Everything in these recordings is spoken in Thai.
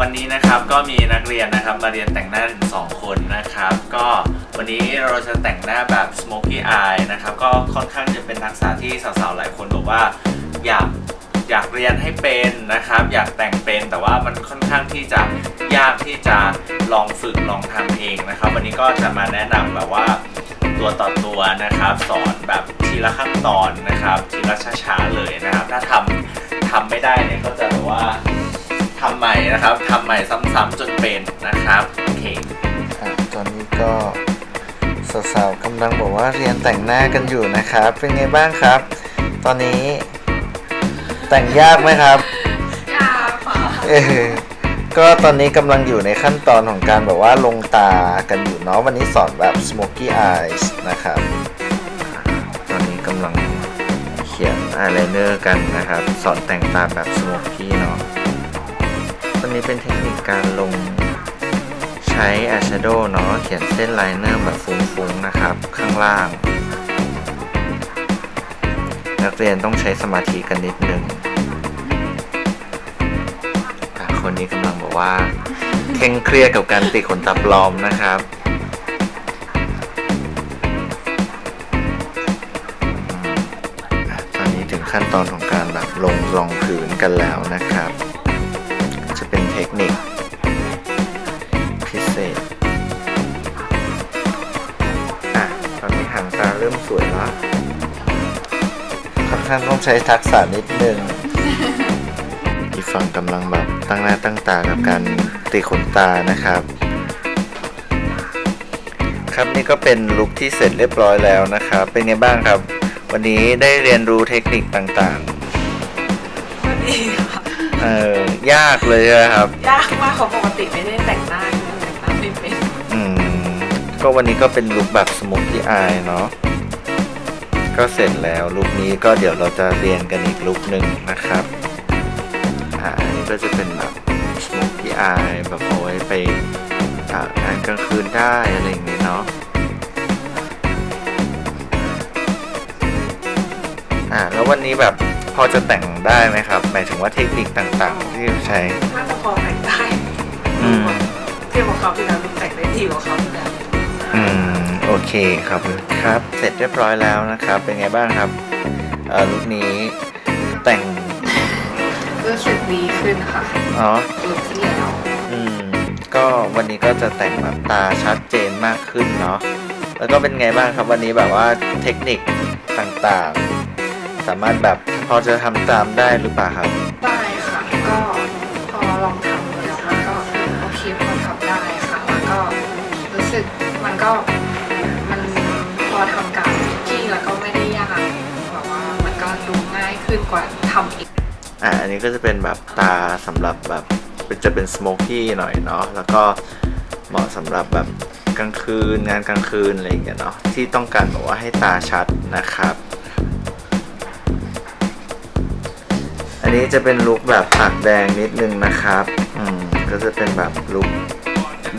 วันนี้นะครับก็มีนักเรียนนะครับมาเรียนแต่งหน้าถึง2คนนะครับ ก็วันนี้เราจะแต่งหน้าแบบ smoky eye นะครับก็ค่อนข้างจะเป็นทักษะที่สาวๆหลายคนบอกว่าอยากอยากเรียนให้เป็นนะครับ อยากแต่งเป็นแต่ว่ามันค่อนข้างที่จะยากที่จะลองฝึกลองทำเองนะครับ วันนี้ก็จะมาแนะนำแบบว่าตัวต่อตัวนะครับ สอนแบบทีละขั้นตอนนะครับ ทีละช้าๆเลยนะครับ ถ้าทำทำไม่ได้เนี่ยก็จะแบบว่า ทำใหม่นะครับทำใหม่ซ้ำๆจนเป็นนะครับโอเคอะตอนนี้ก็สาวๆกำลังบอกว่าเรียนแต่งหน้ากันอยู่นะครับ เป็นไงบ้างครับ ตอนนี้ แต่งยากไหมครับยากค่ะเออก็ตอนนี้กำลังอยู่ในขั้นตอนของการแบบว่าลงตากันอยู่เนาะวันนี้สอนแบบ smoky eyes นะครับ ตอนนี้กำลังเขียนอายไลเนอร์กันนะครับ สอนแต่งตาแบบ smoky เนาะตอ นี้เป็นเทคนิคการลงใช้อาชโดว์เนาะเขียนเส้นไลเนอร์แบบฟุ้งๆนะครับ ข้างล่าง นักเรียนต้องใช้สมาธิกันนิดนึงคนนี้กำลังบอกว่าเคร่งเครียดกับการติดขนตาปลอมนะครับตอนนี้ถึงขั้นตอนของการแบบลงรองพื้นกันแล้วนะครับ เทคนิค พิเศษ อะ ตอนนี้หางตาเริ่มสวยแล้วค่อนข้างต้องใช้ทักษะนิดนึงอีกฝั่งกำลังแบบตั้งหน้าตั้งตากับการตีขนตานะครับ ครับนี่ก็เป็นลุคที่เสร็จเรียบร้อยแล้วนะครับ เป็นไงบ้างครับ วันนี้ได้เรียนรู้เทคนิคต่างก็ดีค่ะ เออยากเลยนะครับ ยากมากเขาปกติไม่ได้แต่งหน้าแต่งหน้าไม่เป็นอืม ก็วันนี้ก็เป็นลุคแบบสมุกที่อายเนาะก็เสร็จแล้วลุคนี้ก็เดี๋ยวเราจะเรียนกันอีกลุคหนึ่งนะครับอ่าอันนี้ก็จะเป็นแบบสมุกที่อายแบบเอาไว้ไปอ่างานกลางคืนได้อะไรอย่างนี้เนาะอ่าแล้ววันนี้แบบ พอจะแต่งได้ไหมครับ หมายถึงว่าเทคนิคต่างๆ ที่ใช้ น่าจะพอแต่งได้อืม เทียบกับเขาที่แล้วแต่งได้ดีกว่าเขาที่แล้วอืม โอเคครับครับ เสร็จเรียบร้อยแล้วนะครับ เป็นไงบ้างครับ เอ่อลุคนี้แต่ง รู้สึกดีขึ้นค่ะอ๋อ ลุคที่แล้วอืม ก็วันนี้ก็จะแต่งแบบตาชัดเจนมากขึ้นเนาะ แล้วก็เป็นไงบ้างครับวันนี้แบบว่าเทคนิคต่างๆ สามารถแบบ พอจะทำตามได้หรือเปล่าครับ ได้ค่ะ ก็พอลองทำแล้วมันก็โอเคพอทำได้ค่ะแล้วก็รู้สึกมันก็มันพอทำกับที่แล้วก็ไม่ได้ยากแบบว่ามันก็ดูง่ายขึ้นกว่าทำอีกอ่าอันนี้ก็จะเป็นแบบตาสำหรับแบบเป็นจะเป็นสโมกี้หน่อยเนาะแล้วก็เหมาะสำหรับแบบกลางคืนงานกลางคืนอะไรอย่างเงี้ยเนาะที่ต้องการแบบว่าให้ตาชัดนะครับ อันนี้จะเป็นลุคแบบปากแดงนิดนึงนะครับอืมก็จะเป็นแบบลุค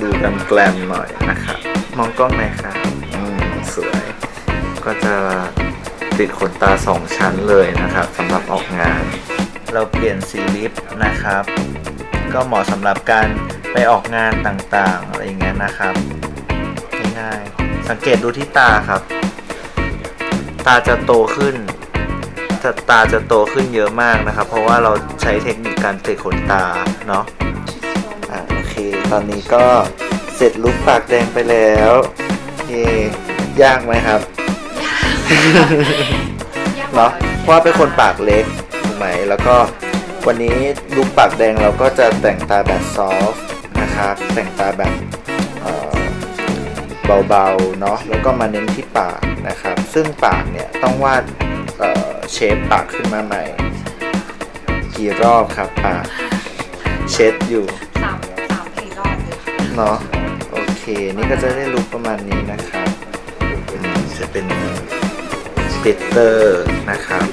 ดูแกลมแกลมหน่อยนะครับ มองกล้องหน่อยครับอืมสวย ก็จะติดขนตาสองชั้นเลยนะครับสำหรับออกงาน เราเปลี่ยนสีลิปนะครับ ก็เหมาะสำหรับการไปออกงานต่างๆ อะไรอย่างเงี้ยนะครับง่ายๆสังเกตดูที่ตาครับ ตาจะโตขึ้น ตาจะโตขึ้นเยอะมากนะครับ เพราะว่าเราใช้เทคนิคการติดขนตาเนาะอะโอเค ตอนนี้ก็เสร็จลุคปากแดงไปแล้วเย่ยากไหมครับเนาะเพราะว่าเป็นคนปากเล็กถูกไหมแล้วก็วันนี้ลุคปากแดงเราก็จะแต่งตาแบบซอฟต์นะครับ แต่งตาแบบเอ่อเบาๆเนาะแล้วก็มาเน้นที่ปากนะครับ ซึ่งปากเนี่ยต้องวาด เอ่อเชฟปากขึ้นมาใหม่ กี่รอบครับปากเช็ดอยู่สามสามสี่รอบเลยค่ะเนาะโอเค นี่ก็จะได้ลุคประมาณนี้นะครับอืมจะเป็นปิตเตอร์นะครับ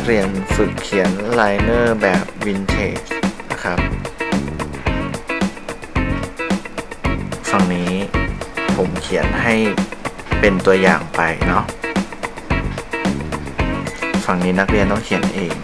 กเรียนฝึกเขียนไลเนอร์แบบวินเทจนะครับ ฝั่งนี้ผมเขียนให้เป็นตัวอย่างไปเนาะ ฝั่งนี้นักเรียนต้องเขียนเอง